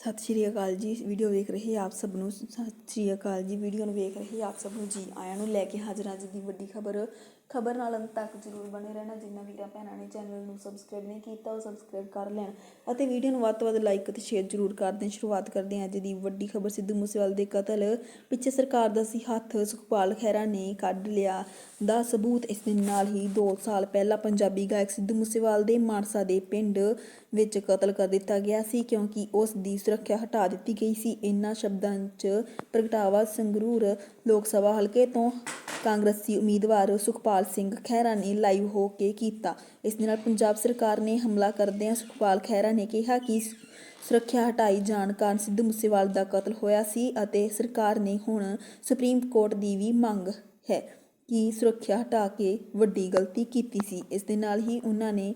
ਸਤਿ ਸ਼੍ਰੀ ਅਕਾਲ ਜੀ ਵੀਡੀਓ ਵੇਖ ਰਹੇ ਆਪ ਸਭ ਨੂੰ। ਸਤਿ ਸ਼੍ਰੀ ਅਕਾਲ ਜੀ ਵੀਡੀਓ ਨੂੰ ਵੇਖ ਰਹੇ ਆਪ ਸਭ ਨੂੰ ਜੀ। ਆਇਆਂ ਨੂੰ ਲੈ ਕੇ ਹਾਜ਼ਰ ਅੱਜ ਦੀ ਵੱਡੀ ਖਬਰ। ਖਬਰ ਨਾਲ ਅੰਤ ਤੱਕ ਜ਼ਰੂਰ ਬਣੇ ਰਹਿਣਾ। ਜਿੰਨਾ ਵੀਰਾਂ ਭੈਣਾਂ ਨੇ ਚੈਨਲ ਨੂੰ ਸਬਸਕ੍ਰਾਈਬ ਨਹੀਂ ਕੀਤਾ, ਉਹ ਸਬਸਕ੍ਰਾਈਬ ਕਰ ਲੈਣ। ਅਤੇ ਵੀਡੀਓ ਨੂੰ ਵੱਧ ਤੋਂ ਵੱਧ ਲਾਈਕ ਅਤੇ ਸ਼ੇਅਰ ਜ਼ਰੂਰ ਕਰ ਦੇਣ। ਸ਼ੁਰੂਆਤ ਕਰਦੇ ਹਾਂ ਅੱਜ ਦੀ ਵੱਡੀ ਖਬਰ। ਸਿੱਧੂ ਮੂਸੇਵਾਲ ਦੇ ਕਤਲ। ਪਿੱਛੇ ਸਰਕਾਰ ਦਾ ਸੀ ਹੱਥ। ਸੁਖਪਾਲ ਖਹਿਰਾ ਨੇ ਕੱਢ ਲਿਆ ਦਾ ਸਬੂਤ। ਇਸ ਦੇ ਨਾਲ ਹੀ 2 ਸਾਲ ਪਹਿਲਾਂ ਪੰਜਾਬੀ ਗਾਇਕ ਸਿੱਧੂ ਮੂਸੇਵਾਲ ਦੇ ਮਾਨਸਾ ਦੇ ਪਿੰਡ ਵਿੱਚ ਕਤਲ ਕਰ ਦਿੱਤਾ ਗਿਆ ਸੀ, ਕਿਉਂਕਿ ਉਸ ਦੀ ਸੁਰੱਖਿਆ ਹਟਾ ਦਿੱਤੀ ਗਈ ਸੀ। ਇਨ੍ਹਾਂ ਸ਼ਬਦਾਂ 'ਚ ਪ੍ਰਗਟਾਵਾ ਸੰਗਰੂਰ ਲੋਕ ਸਭਾ ਹਲਕੇ ਤੋਂ ਕਾਂਗਰਸੀ ਉਮੀਦਵਾਰ ਸੁਖਪਾਲ ਸਿੰਘ ਖਹਿਰਾ ਨੇ ਲਾਈਵ ਹੋ ਕੇ ਕੀਤਾ। ਇਸ ਦੇ ਨਾਲ ਪੰਜਾਬ ਸਰਕਾਰ ਨੇ ਹਮਲਾ ਕਰਦਿਆਂ ਸੁਖਪਾਲ ਖਹਿਰਾ ਨੇ ਕਿਹਾ ਕਿ ਸੁਰੱਖਿਆ ਹਟਾਈ ਜਾਣ ਕਾਰਨ ਸਿੱਧੂ ਮੂਸੇਵਾਲ ਦਾ ਕਤਲ ਹੋਇਆ ਸੀ ਅਤੇ ਸਰਕਾਰ ਨੇ ਹੁਣ ਸੁਪਰੀਮ ਕੋਰਟ ਦੀ ਵੀ ਮੰਗ ਹੈ ਕਿ ਸੁਰੱਖਿਆ ਹਟਾ ਕੇ ਵੱਡੀ ਗਲਤੀ ਕੀਤੀ ਸੀ। ਇਸ ਦੇ ਨਾਲ ਹੀ ਉਹਨਾਂ ਨੇ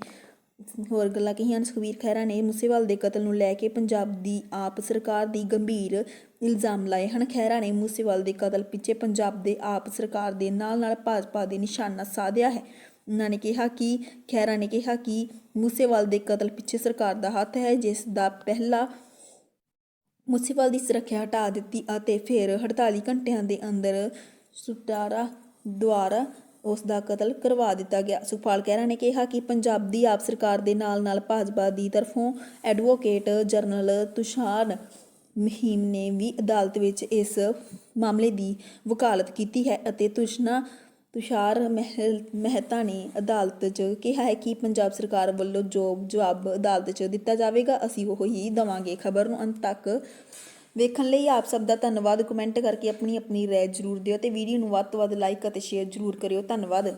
ਹੋਰ ਗੱਲਾਂ ਕਹੀਆਂ ਨੇ ਸੁਖਬੀਰ ਖਹਿਰਾ ਨੇ ਮੂਸੇਵਾਲ ਦੇ ਕਤਲ ਨੂੰ ਲੈ ਕੇ ਪੰਜਾਬ ਦੀ ਆਪ ਸਰਕਾਰ ਦੀ ਗੰਭੀਰ ਇਲਜ਼ਾਮ ਲਾਏ ਹਨ। ਖਹਿਰਾ ਨੇ ਮੂਸੇਵਾਲ ਦੇ ਕਤਲ ਪਿੱਛੇ ਪੰਜਾਬ ਦੇ ਆਪ ਸਰਕਾਰ ਦੇ ਨਾਲ-ਨਾਲ ਭਾਜਪਾ ਦੇ ਨਿਸ਼ਾਨਾ ਸਾਧਿਆ ਹੈ। ਉਹਨਾਂ ਨੇ ਕਿਹਾ ਕਿ, ਖਹਿਰਾ ਨੇ ਕਿਹਾ ਕਿ ਮੂਸੇਵਾਲ ਦੇ ਕਤਲ ਪਿੱਛੇ ਸਰਕਾਰ ਦਾ ਹੱਥ ਹੈ, ਜਿਸ ਦਾ ਪਹਿਲਾ ਮੂਸੇਵਾਲ ਦੀ ਸੁਰੱਖਿਆ ਹਟਾ ਦਿੱਤੀ ਅਤੇ ਫਿਰ 48 ਘੰਟਿਆਂ ਦੇ ਅੰਦਰ ਸੁਟਾਰਾ ਦੁਆਰਾ ਉਸ ਦਾ ਕਤਲ ਕਰਵਾ ਦਿੱਤਾ ਗਿਆ। ਸੁਖਪਾਲ ਖਹਿਰਾ ਨੇ ਕਿਹਾ ਕਿ ਪੰਜਾਬ ਦੀ ਆਪ ਸਰਕਾਰ ਦੇ ਨਾਲ-ਨਾਲ ਭਾਜਪਾ ਦੀ ਤਰਫੋਂ ਐਡਵੋਕੇਟ ਜਨਰਲ ਤੁਸ਼ਾਰ ਮਹੀਮ ਨੇ ਵੀ ਅਦਾਲਤ ਵਿੱਚ ਇਸ ਮਾਮਲੇ ਦੀ ਵਕਾਲਤ ਕੀਤੀ ਹੈ ਅਤੇ ਤੁਸ਼ਨਾ, ਤੁਸ਼ਾਰ ਮਹਿਲ, ਮਹਿਤਾ ਨੇ ਅਦਾਲਤ 'ਚ ਕਿਹਾ ਹੈ ਕਿ ਪੰਜਾਬ ਸਰਕਾਰ ਵੱਲੋਂ ਜੋ ਜਵਾਬ ਅਦਾਲਤ 'ਚ ਦਿੱਤਾ ਜਾਵੇਗਾ, ਅਸੀਂ ਉਹ ਹੀ ਦਵਾਂਗੇ। ਖਬਰ ਨੂੰ ਅੰਤ ਤੱਕ ਵੇਖਣ ਲਈ ਆਪ ਸਭ ਦਾ ਧੰਨਵਾਦ। ਕਮੈਂਟ ਕਰਕੇ ਆਪਣੀ ਆਪਣੀ ਰਾਏ ਜ਼ਰੂਰ ਦਿਓ ਤੇ ਵੀਡੀਓ ਨੂੰ ਵੱਧ ਤੋਂ ਵੱਧ ਲਾਈਕ ਅਤੇ ਸ਼ੇਅਰ ਜ਼ਰੂਰ ਕਰਿਓ। ਧੰਨਵਾਦ।